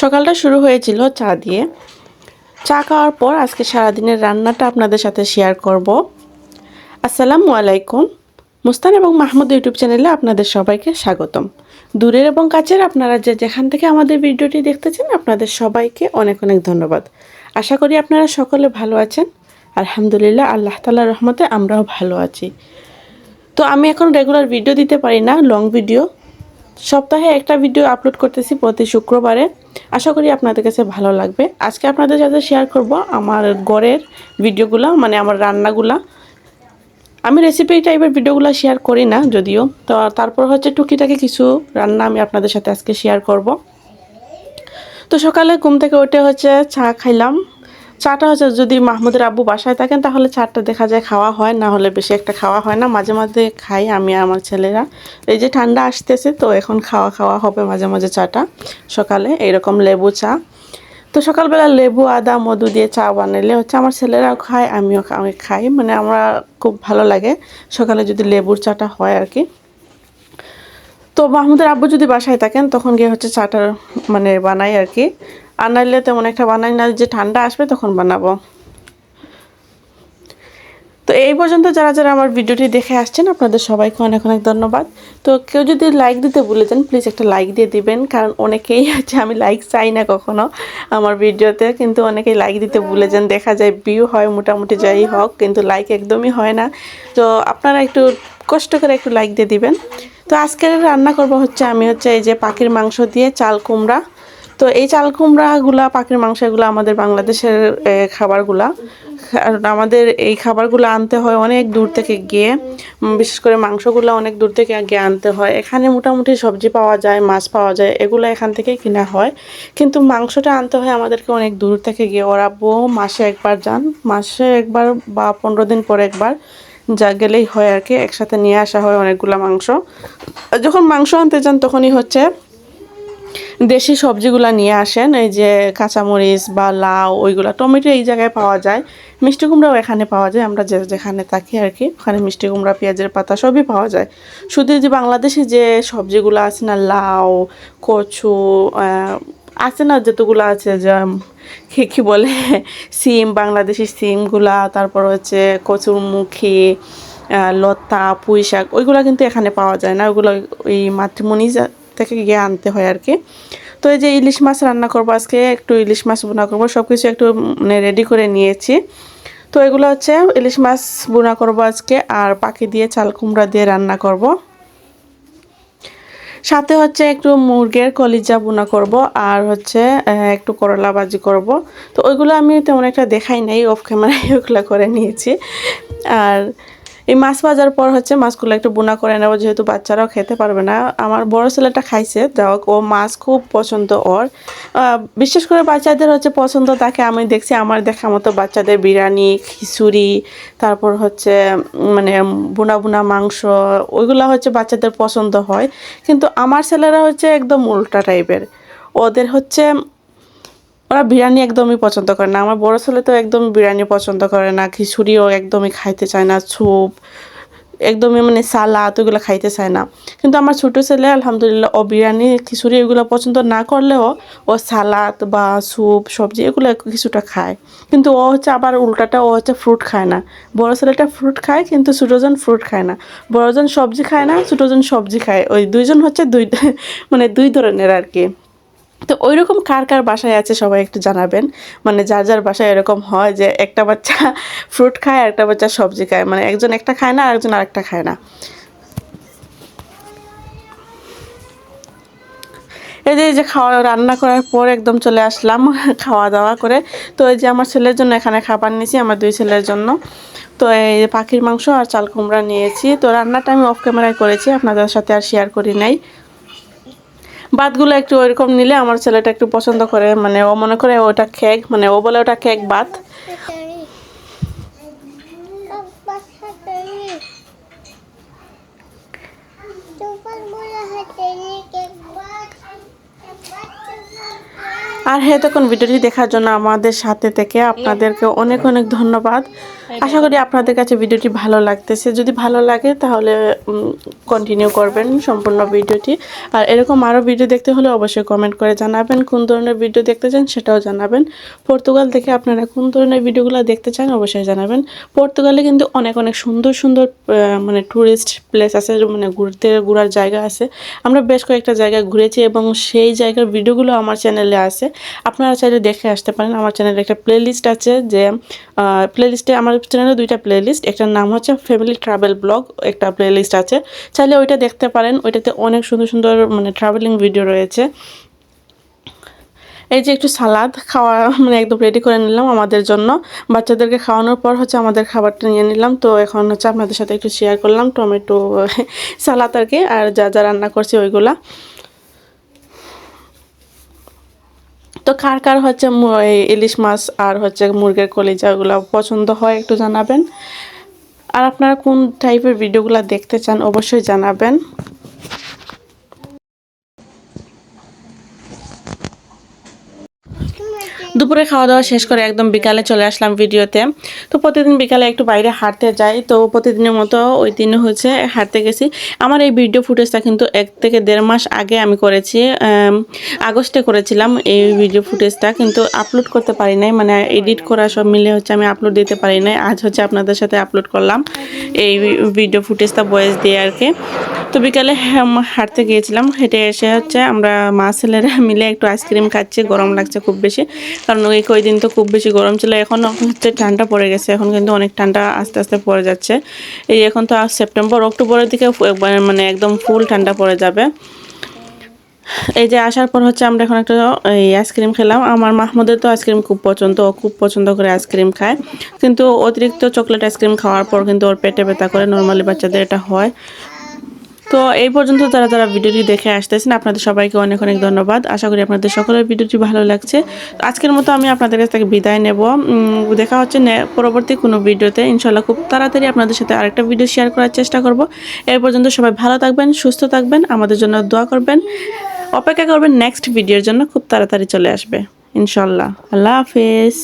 সকালটা শুরু হয়েছিল চা দিয়ে। চা খাওয়ার পর আজকে সারাদিনের রান্নাটা আপনাদের সাথে শেয়ার করব। আসসালামু আলাইকুম। মুস্তান এবং মাহমুদ ইউটিউব চ্যানেলে আপনাদের সবাইকে স্বাগতম। দূরের এবং কাছের আপনারা যে যেখান থেকে আমাদের ভিডিওটি দেখতেছেন, আপনাদের সবাইকে অনেক অনেক ধন্যবাদ। আশা করি আপনারা সকলে ভালো আছেন। আলহামদুলিল্লাহ, আল্লাহ তালার রহমতে আমরাও ভালো আছি। তো আমি এখন রেগুলার ভিডিও দিতে পারি না লং ভিডিও সপ্তাহে একটা ভিডিও আপলোড করতেছি প্রতি শুক্রবারে। আশা করি আপনাদের কাছে ভালো লাগবে। আজকে আপনাদের সাথে শেয়ার করব আমার গড়ের ভিডিওগুলো মানে আমার রান্নাগুলা। আমি রেসিপি টাইপের ভিডিওগুলো শেয়ার করি না, যদিও। তো তারপর হচ্ছে টুকিটাকে কিছু রান্না আমি আপনাদের সাথে আজকে শেয়ার করব। তো সকালে ঘুম থেকে উঠে হচ্ছে চা খাইলাম। চাটা হচ্ছে যদি মাহমুদের আব্বু বাসায় থাকেন, তাহলে চাটা দেখা যায় খাওয়া হয়, না হলে বেশি একটা খাওয়া হয় না। মাঝে মাঝে খাই আমি আমার ছেলেরা। এই যে ঠান্ডা আসতেছে, তো এখন খাওয়া খাওয়া হবে মাঝে মাঝে চাটা। সকালে এইরকম লেবু চা। তো সকালবেলা লেবু, আদা, মধু দিয়ে চা বানালে হচ্ছে আমার ছেলেরাও খায়, আমিও আমি খাই। মানে আমরা খুব ভালো লাগে সকালে যদি লেবুর চাটা হয় আর কি। তো মাহমুদের আব্বু যদি বাসায় থাকেন, তখন গিয়ে হচ্ছে চাটা মানে বানাই আর কি। আর তেমন একটা বানাই না, যে ঠান্ডা আসবে তখন বানাবো। তো এই পর্যন্ত যারা যারা আমার ভিডিওটি দেখে আসছেন, আপনাদের সবাইকে অনেক অনেক ধন্যবাদ। তো কেউ যদি লাইক দিতে ভুলে যান প্লিজ একটা লাইক দিয়ে দিবেন, কারণ অনেকেই আছে, আমি লাইক চাই না কখনো আমার ভিডিওতে, কিন্তু অনেকেই লাইক দিতে ভুলে যান, দেখা যায় ভিউ হয় মোটামুটি যাই হোক, কিন্তু লাইক একদমই হয় না। তো আপনারা একটু কষ্ট করে একটু লাইক দিয়ে দিবেন। তো আজকের রান্না করব হচ্ছে, আমি হচ্ছে এই যে পাখির মাংস দিয়ে চাল কুমড়া। তো এই চাল কুমড়াগুলা, পাখির মাংস এগুলো আমাদের বাংলাদেশের খাবারগুলা। আর আমাদের এই খাবারগুলো আনতে হয় অনেক দূর থেকে গিয়ে বিশেষ করে মাংসগুলো অনেক দূর থেকে গিয়ে আনতে হয়। এখানে মোটামুটি সবজি পাওয়া যায়, মাছ পাওয়া যায়, এগুলো এখান থেকেই কিনা হয়। কিন্তু মাংসটা আনতে হয় আমাদেরকে অনেক দূর থেকে গিয়ে। ওরা বউ মাসে একবার যান, মাসে একবার বা পনেরো দিন পর একবার যা গেলেই হয় আর কি, একসাথে নিয়ে আসা হয় অনেকগুলো মাংস। যখন মাংস আনতে যান তখনই হচ্ছে দেশি সবজিগুলো নিয়ে আসেন এই যে কাঁচামরিচ বা লাউ ওইগুলো টমেটো এই জায়গায় পাওয়া যায় মিষ্টি কুমড়াও এখানে পাওয়া যায় আমরা যে যেখানে থাকি আর কি ওখানে মিষ্টি কুমড়া পেঁয়াজের পাতা সবই পাওয়া যায়। শুধু যে বাংলাদেশে যে সবজিগুলো আছে না লাউ কচু আছে না যতগুলো আছে যে কী কী বলে সিম বাংলাদেশি সিমগুলা তারপর হচ্ছে কচুরমুখী আহ, লতা পুঁই শাক ওইগুলো কিন্তু এখানে পাওয়া যায় না ওইগুলো ওই মাতৃমণি থেকে গিয়ে আনতে হয় আর কি। তো এই যে ইলিশ মাছ রান্না করব, আজকে একটু ইলিশ মাছ বোনা করব সব কিছু একটু মানে রেডি করে নিয়েছি। তো এগুলো হচ্ছে ইলিশ মাছ বোনা করব আজকে, আর পাখি দিয়ে চাল কুমড়া দিয়ে রান্না করব। সাথে হচ্ছে একটু মুরগের কলিজা বোনা করব, আর হচ্ছে একটু করলা ভাজি করব। তো ওইগুলো আমি তেমন একটা দেখাই নাই অফ ক্যামেরায় ওইগুলো করে নিয়েছি। আর এই মাছ ভাজার পর হচ্ছে মাছগুলো একটু বোনা করে নেব, যেহেতু বাচ্চারাও খেতে পারবে না। আমার বড় ছেলেটা খাইছে যাও ও মাছ খুব পছন্দ ওর। বিশেষ করে বাচ্চাদের হচ্ছে পছন্দ তাকে আমি দেখছি, আমার দেখা মতো বাচ্চাদের বিরিয়ানি, খিচুড়ি, তারপর হচ্ছে মানে বোনা বোনা মাংস, ওইগুলো হচ্ছে বাচ্চাদের পছন্দ হয়। কিন্তু আমার ছেলেরা হচ্ছে একদম উল্টা টাইপের ওদের হচ্ছে ওরা বিরিয়ানি একদমই পছন্দ করে না। আমার বড় ছেলে তো একদম বিরিয়ানি পছন্দ করে না। খিচুড়িও একদমই খাইতে চায় না। স্যুপ, একদমই মানে সালাদ ওগুলো খাইতে চায় না। কিন্তু আমার ছোটো ছেলে, আলহামদুলিল্লাহ, ও বিরিয়ানি, খিচুড়ি এগুলো পছন্দ না করলেও ও সালাদ বা স্যুপ, সবজি এগুলো কিছুটা খায়। কিন্তু ও হচ্ছে আবার উল্টাটা, ও হচ্ছে ফ্রুট খায় না। বড় ছেলেটা ফ্রুট খায়, কিন্তু ছোটোজন ফ্রুট খায় না। বড়জন সবজি খায় না ছোটোজন সবজি খায়। ওই দুইজন হচ্ছে দুই মানে দুই ধরনের আর কি। তো ওই রকম কার কার বাসায় আছে সবাই একটু জানাবেন? মানে যার যার বাসায় এরকম হয় যে একটা বাচ্চা ফ্রুট খায়, আর একটা বাচ্চা সবজি খায়। মানে একজন একটা খায় না আরেকজন আরেকটা খায় না। এই যে এই যে খাওয়া, রান্না করার পর একদম চলে আসলাম খাওয়া দাওয়া করে। তো এই যে আমার ছেলের জন্য এখানে খাবার নিয়েছি, আমার দুই ছেলের জন্য। তো এই যে পাখির মাংস আর চাল কুমড়া নিয়েছি। তো রান্নাটা আমি অফ ক্যামেরায় করেছি, আপনাদের সাথে আর শেয়ার করি নাই। ভাতগুলো একটু ওইরকম নিলে আমার ছেলেটা একটু পছন্দ করে। মানে ও মনে করে ওটা কেক মানে ও বলে ওটা কেক ভাত আর হ্যাঁ তখন ভিডিওটি দেখার জন্য আমাদের সাথে থেকে আপনাদেরকে অনেক অনেক ধন্যবাদ। আশা করি আপনাদের কাছে ভিডিওটি ভালো লাগতেছে। যদি ভালো লাগে, তাহলে কন্টিনিউ করবেন সম্পূর্ণ ভিডিওটি। আর এরকম আরও ভিডিও দেখতে হলে অবশ্যই কমেন্ট করে জানাবেন। কোন ধরনের ভিডিও দেখতে চান সেটাও জানাবেন। পর্তুগাল থেকে আপনারা কোন ধরনের ভিডিওগুলো দেখতে চান অবশ্যই জানাবেন। পর্তুগালে কিন্তু অনেক অনেক সুন্দর সুন্দর মানে ট্যুরিস্ট প্লেস আছে মানে ঘুরতে, ঘোরার জায়গা আছে। আমরা বেশ কয়েকটা জায়গায় ঘুরেছি এবং সেই জায়গার ভিডিওগুলো আমার চ্যানেলে আছে। আপনারা চাইলে দেখে আসতে পারেন। আমার চ্যানেলে একটা প্লেলিস্ট আছে যে প্লেলিস্টে আমার চ্যানেলে দুইটা প্লেলিস্ট একটার নাম হচ্ছে ফ্যামিলি ট্রাভেল ব্লগ একটা প্লেলিস্ট আছে। চাইলে ওইটা দেখতে পারেন, ওইটাতে অনেক সুন্দর সুন্দর মানে ট্রাভেলিং ভিডিও রয়েছে। এই যে একটু সালাদ খাওয়া মানে একদম রেডি করে নিলাম আমাদের জন্য। বাচ্চাদেরকে খাওয়ানোর পর হচ্ছে আমাদের খাবারটা নিয়ে নিলাম। তো এখন হচ্ছে আপনাদের সাথে একটু শেয়ার করলাম, টমেটো, সালাদ আর কি, আর যা যা রান্না করছি ওইগুলা। তো কার কার হচ্ছে ইলিশ মাছ আর হচ্ছে মুরগের কলিজা ওগুলো পছন্দ হয় একটু জানাবেন। আর আপনারা কোন টাইপের ভিডিওগুলো দেখতে চান অবশ্যই জানাবেন। দুপুরে খাওয়া দাওয়া শেষ করে একদম বিকালে চলে আসলাম ভিডিওতে। তো প্রতিদিন বিকালে একটু বাইরে হাঁটতে যাই, তো প্রতিদিনের মতো ওই দিনে হচ্ছে হাঁটতে গেছি। আমার এই ভিডিও ফুটেজটা কিন্তু এক থেকে দেড় মাস আগে আমি করেছি আগস্টে করেছিলাম এই ভিডিও ফুটেজটা, কিন্তু আপলোড করতে পারি নাই মানে এডিট করা সব মিলে হচ্ছে আমি আপলোড দিতে পারি নাই। আজ হচ্ছে আপনাদের সাথে আপলোড করলাম এই ভিডিও ফুটেজটা বয়েস দিয়ে আর কি। তো বিকালে হাঁটতে গিয়েছিলাম, হেঁটে এসে হচ্ছে আমরা মা ছেলেরা মিলে একটু আইসক্রিম খাচ্ছি, গরম লাগছে খুব বেশি। কারণ ওই কয়দিন তো খুব বেশি গরম ছিল। এখন হচ্ছে ঠান্ডা পড়ে গেছে। এখন কিন্তু অনেক ঠান্ডা আস্তে আস্তে পড়ে যাচ্ছে। এই এখন তো সেপ্টেম্বর, অক্টোবরের দিকে মানে একদম ফুল ঠান্ডা পড়ে যাবে। এই যে আসার পর হচ্ছে আমরা এখন একটা, এই আইসক্রিম খেলাম। আমার মাহমুদের তো আইসক্রিম খুব পছন্দ। ও খুব পছন্দ করে আইসক্রিম খায়। কিন্তু অতিরিক্ত চকলেট আইসক্রিম খাওয়ার পর কিন্তু ওর পেটে ব্যথা করে। নর্মালি বাচ্চাদের এটা হয়। তো এই পর্যন্ত তারা তারা ভিডিওটি দেখে আসতেছেন। আপনাদের সবাইকে অনেক অনেক ধন্যবাদ। আশা করি আপনাদের সকলের ভিডিওটি ভালো লাগছে। আজকের মতো আমি আপনাদের কাছ থেকে বিদায় নেব। দেখা হচ্ছে পরবর্তী কোনো ভিডিওতে। ইনশাল্লাহ খুব তাড়াতাড়ি আপনাদের সাথে আরেকটা ভিডিও শেয়ার করার চেষ্টা করব। এর পর্যন্ত সবাই ভালো থাকবেন, সুস্থ থাকবেন, আমাদের জন্য দোয়া করবেন। অপেক্ষা করবেন নেক্সট ভিডিওর জন্য খুব তাড়াতাড়ি চলে আসবে। ইনশাল্লাহ আল্লাহ হাফেজ।